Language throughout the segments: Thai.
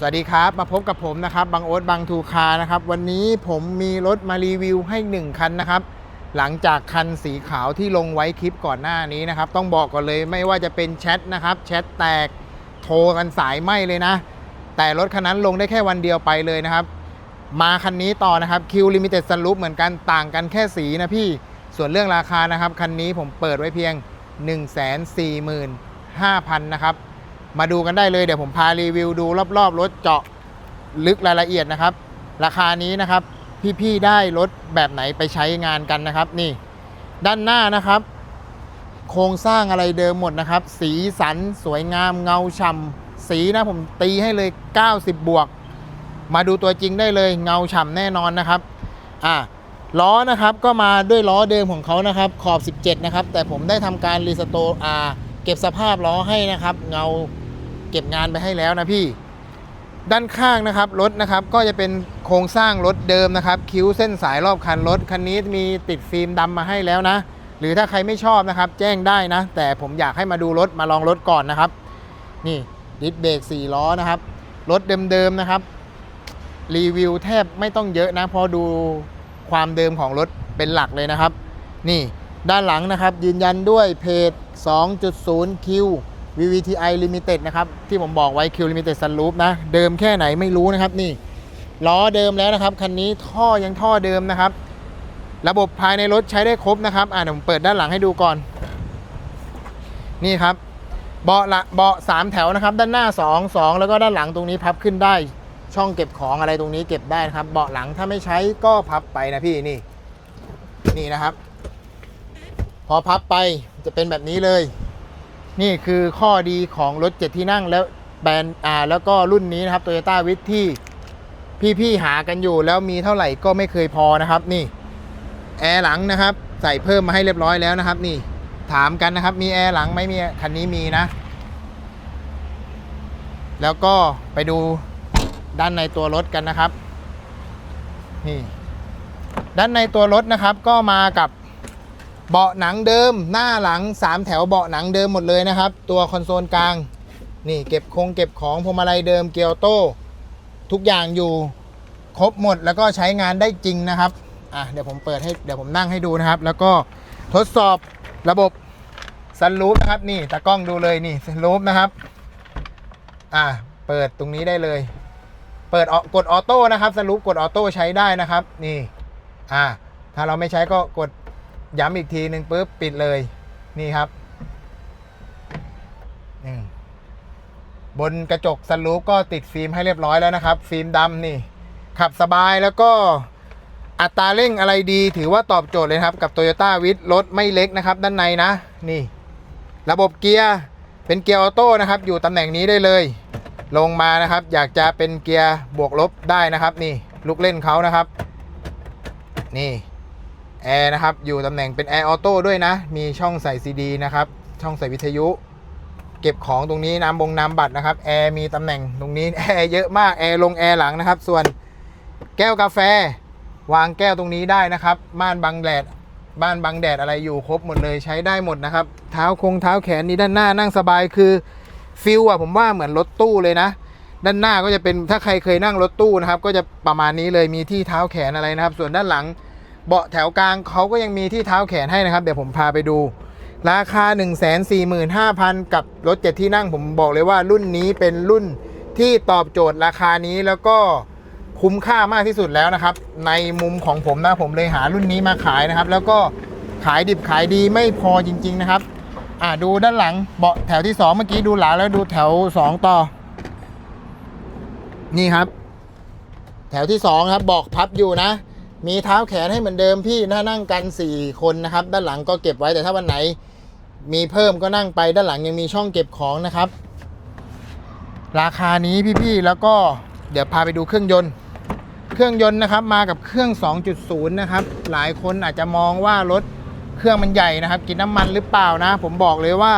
สวัสดีครับ มาพบกับผมนะครับบางโอ๊ตบางทูคานะครับ วันนี้ผมมีรถมารีวิวให้ 1 คันนะครับ หลังจากคันสีขาวที่ลงไว้คลิปก่อนหน้านี้นะครับ ต้องบอกก่อนเลยไม่ว่าจะเป็นแชทนะครับ แชทแตกโทรกันสายไหมเลยนะ แต่รถคันนั้นลงได้แค่วันเดียวไปเลยนะครับ มาคันนี้ต่อนะครับ Q Limited Sunroof เหมือนกันต่างกันแค่สีนะพี่ส่วนเรื่องราคานะครับ คันนี้ผมเปิดไว้เพียง 145,000 นะครับ มาดูกันได้เลยเดี๋ยวผมพารีวิวดูรอบๆรถเจาะลึกรายละเอียดนะครับ ราคานี้นะครับพี่ๆได้รถแบบไหนไปใช้งานกันนะครับ นี่ ด้านหน้านะครับ โครงสร้างอะไรเดิมหมดนะครับ สีสันสวยงามเงาฉ่ำสีนะผมตีให้เลย 90 บวก มาดูตัวจริงได้เลยเงาฉ่ำแน่นอนนะครับอะล้อนะครับก็มาด้วยล้อเดิมของเขานะครับขอบ 17 นะครับ แต่ผมได้ทำการรีสโตร์อ่าเก็บสภาพล้อให้นะครับ เงา เก็บงานไปให้แล้วนะพี่ ด้านข้างนะครับรถนะครับก็จะเป็นโครงสร้างรถเดิมนะครับ คิ้วเส้นสายรอบคันรถคันนี้มีติดฟิล์มดำมาให้แล้วนะ หรือถ้าใครไม่ชอบนะครับ แจ้งได้นะ แต่ผมอยากให้มาดูรถมาลองรถก่อนนะครับ นี่ดิสเบรก4ล้อนะครับรถเดิมๆนะครับ รีวิวแทบไม่ต้องเยอะนะพอดูความเดิมของรถเป็นหลักเลยนะครับ นี่ด้านหลังนะครับยืนยันด้วยเพจ 2.0 Q VVTi Limited นะครับ ที่ผมบอกไว้ Q Limited Sunroof นะ เดิมแค่ไหนไม่รู้นะครับนี่ล้อเดิมแล้วนะครับ คันนี้ท่อยังท่อเดิมนะครับ ระบบภายในรถใช้ได้ครบนะครับ อ่าเดี๋ยวผมเปิดด้านหลังให้ดูก่อน นี่ครับ เบาะละเบาะสามแถวนะครับ ด้านหน้า2 2แล้วก็ด้านหลังตรงนี้พับขึ้นได้ ช่องเก็บของอะไรตรงนี้เก็บได้นะครับ เบาะหลังถ้าไม่ใช้ก็พับไปนะพี่นี่ นี่นะครับ พอพับไปจะเป็นแบบนี้เลย นี่คือข้อดีของรถเจ็ดที่นั่งแล้วแบรนด์อ่าแล้วก็รุ่นนี้นะครับ Toyota w i t ที่พี่ๆหากันอยู่ แล้วมีเท่าไหร่ก็ไม่เคยพอนะครับ นี่แอร์หลังนะครับ ใส่เพิ่มมาให้เรียบร้อยแล้วนะครับ นี่ถามกันนะครับ มีแอร์หลังไหมมีคันนี้มีนะ แล้วก็ไปดูด้านในตัวรถกันนะครับ นี่ ด้านในตัวรถนะครับ ก็มากับ เบาะหนังเดิมหน้าหลัง 3 แถวเบาะหนังเดิมหมดเลยนะครับ ตัวคอนโซลกลาง นี่เก็บคงเก็บของพวงมาลัยเดิมเกียร์โต้ทุกอย่างอยู่ครบหมดแล้วก็ใช้งานได้จริงนะครับอะเดี๋ยวผมเปิดให้เดี๋ยวผมนั่งให้ดูนะครับ แล้วก็ทดสอบระบบซันรูฟนะครับ นี่ตากล้องดูเลยนี่ซันรูฟนะครับอะเปิดตรงนี้ได้เลย เปิดออกดออโต้นะครับสรุปกดออโต้ใช้ได้นะครับ นี่อ่าถ้าเราไม่ใช้ก็กด ย้ำอีกทีหนึ่งปุ๊บปิดเลยนี่ครับนี่บนกระจกสลูปก็ติดฟิล์มให้เรียบร้อยแล้วนะครับ ฟิล์มดำนี่ ขับสบายแล้วก็อัตราเร่งอะไรดี ถือว่าตอบโจทย์เลยครับ กับ Toyota w i t รถไม่เล็กนะครับ ด้านในนะ นี่ ระบบเกียร์เป็นเกียร์ออโต้นะครับ อยู่ตำแหน่งนี้ได้เลย ลงมานะครับ อยากจะเป็นเกียร์บวกลบได้นะครับ นี่ลูกเล่นเขานะครับ นี่ แอร์นะครับ อยู่ตำแหน่งเป็นแอร์ออโต้ด้วยนะ มีช่องใส่ซีดีนะครับ ช่องใส่วิทยุ เก็บของตรงนี้น้ำบงน้ำบัตรนะครับ แอร์มีตำแหน่งตรงนี้ แอร์เยอะมาก แอร์ลงแอร์หลังนะครับ ส่วนแก้วกาแฟ วางแก้วตรงนี้ได้นะครับ ม่านบังแดด บ้านบังแดดอะไรอยู่ครบหมดเลยใช้ได้หมดนะครับ เท้าคงเท้าแขนนี้ด้านหน้านั่งสบายคือฟิลอะผมว่าเหมือนรถตู้เลยนะด้านหน้าก็จะเป็นถ้าใครเคยนั่งรถตู้นะครับ ก็จะประมาณนี้เลยมีที่เท้าแขนอะไรนะครับ ส่วนด้านหลัง เบาะแถวกลางเขาก็ยังมีที่เท้าแขนให้นะครับ เดี๋ยวผมพาไปดู ราคา 1 4 5 0 0 0 กับรถเจ็ดที่นั่งผมบอกเลยว่ารุ่นนี้เป็นรุ่นที่ตอบโจทย์ราคานี้แล้วก็คุ้มค่ามากที่สุดแล้วนะครับ ในมุมของผมนะผมเลยหารุ่นนี้มาขายนะครับ แล้วก็ขายดิบขายดีไม่พอจริง ๆนะครับ อ่าดูด้านหลังเบาะแถวที่ 2 เมื่อกี้ดูหลาแล้วดูแถว 2 ต่อ นี่ครับ แถวที่2ครับบอกพับอยู่นะ มีเท้าแขนให้เหมือนเดิมพี่ถ้านั่งกัน 4 คนนะครับ ด้านหลังก็เก็บไว้แต่ถ้าวันไหน มีเพิ่มก็นั่งไปด้านหลังยังมีช่องเก็บของนะครับ ราคานี้พี่ๆแล้วก็เดี๋ยวพาไปดูเครื่องยนต์ เครื่องยนต์นะครับมากับเครื่อง 2.0 นะครับ หลายคนอาจจะมองว่ารถเครื่องมันใหญ่นะครับ กินน้ำมันหรือเปล่านะ ผมบอกเลยว่า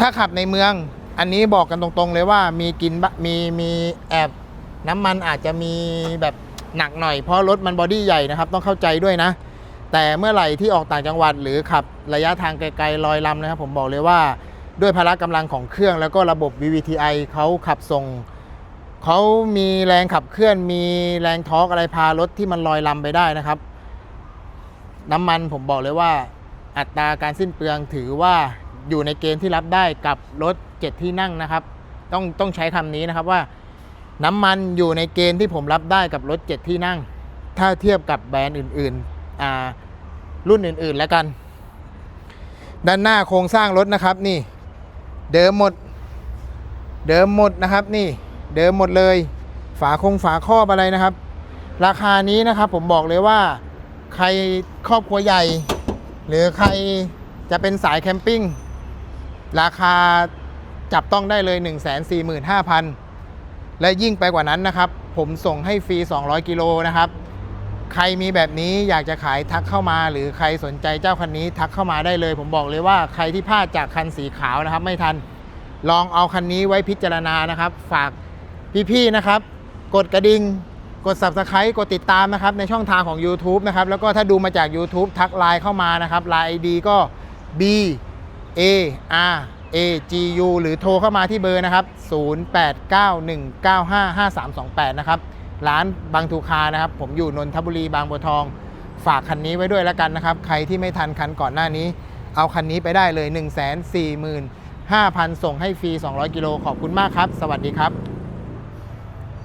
ถ้าขับในเมือง อันนี้บอกกันตรงๆเลยว่ามีกินบะมีมีแอบน้ำมันอาจจะมีแบบ หนักหน่อยเพราะรถมันบอดี้ใหญ่นะครับต้องเข้าใจด้วยนะ แต่เมื่อไหร่ที่ออกต่างจังหวัดหรือขับระยะทางไกลๆลอยลำนะครับ ผมบอกเลยว่าด้วยพละกำลังของเครื่องแล้วก็ระบบ VVTi เขาขับส่งเขามีแรงขับเคลื่อน มีแรงทอร์กอะไรพารถที่มันลอยลำไปได้นะครับ น้ำมันผมบอกเลยว่า อัตราการสิ้นเปลืองถือว่าอยู่ในเกณฑ์ที่รับได้กับรถเจ็ดที่นั่งนะครับ ต้องต้องใช้คำนี้นะครับว่า น้ำมันอยู่ในเกณฑ์ที่ผมรับได้กับรถเจ็ดที่นั่ง ถ้าเทียบกับแบรนด์อื่นๆ รุ่นอื่นๆแล้วกัน ด้านหน้าโครงสร้างรถนะครับนี่ เดิมหมด เดิมหมดนะครับนี่ เดิมหมดเลย ฝาคงฝาครอบอะไรนะครับ ราคานี้นะครับผมบอกเลยว่า ใครครอบครัวใหญ่ หรือใครจะเป็นสายแคมปิ้ง ราคาจับต้องได้เลย 1 4 5 0 0 0 และยิ่งไปกว่านั้นนะครับ ผมส่งให้ฟรี 200 กิโลนะครับ ใครมีแบบนี้อยากจะขายทักเข้ามา หรือใครสนใจเจ้าคันนี้ทักเข้ามาได้เลย ผมบอกเลยว่าใครที่พลาดจากคันสีขาวนะครับ ไม่ทันลองเอาคันนี้ไว้พิจารณานะครับ ฝากพี่ๆนะครับ กดกระดิ่งกด subscribe กดติดตามนะครับ ในช่องทางของ YouTube นะครับ แล้วก็ถ้าดูมาจาก YouTube ทักไลน์เข้ามานะครับไลน์ ID ก็ B A R A G U หรือโทรเข้ามาที่เบอร์นะครับ 0891955328 นะครับ ร้านบางทูคานะครับ ผมอยู่นนทบุรีบางบัวทอง ฝากคันนี้ไว้ด้วยแล้วกันนะครับ ใครที่ไม่ทันคันก่อนหน้านี้ เอาคันนี้ไปได้เลย 1 4 5 0 0 0 ส่งให้ฟรี 200 กิโล ขอบคุณมากครับ สวัสดีครับ